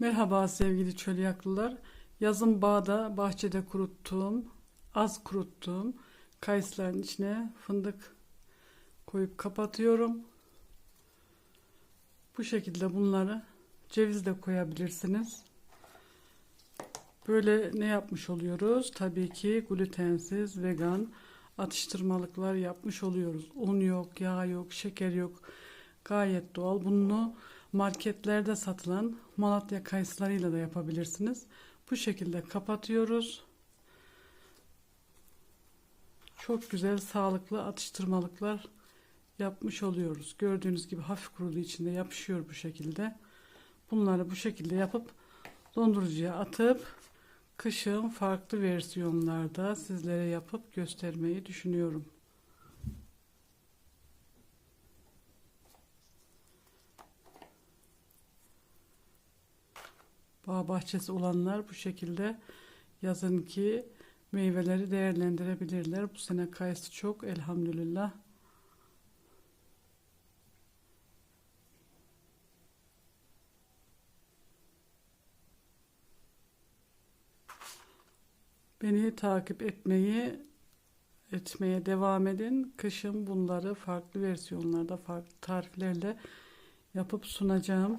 Merhaba sevgili çölyaklılar. Yazın bağda, bahçede kuruttuğum, az kuruttuğum kayısıların içine fındık koyup kapatıyorum. Bu şekilde bunları ceviz de koyabilirsiniz. Böyle ne yapmış oluyoruz? Tabii ki glutensiz, vegan atıştırmalıklar yapmış oluyoruz. Un yok, yağ yok, şeker yok. Gayet doğal. Bunu marketlerde satılan Malatya kayısılarıyla da yapabilirsiniz. Bu şekilde kapatıyoruz. Çok güzel sağlıklı atıştırmalıklar yapmış oluyoruz. Gördüğünüz gibi hafif kuruduğu içinde yapışıyor bu şekilde. Bunları bu şekilde yapıp dondurucuya atıp kışın farklı versiyonlarda sizlere yapıp göstermeyi düşünüyorum. Bağ bahçesi olanlar bu şekilde yazınki meyveleri değerlendirebilirler. Bu sene kayısı çok elhamdülillah. Beni takip etmeyi etmeye devam edin. Kışın bunları farklı versiyonlarda, farklı tariflerle yapıp sunacağım.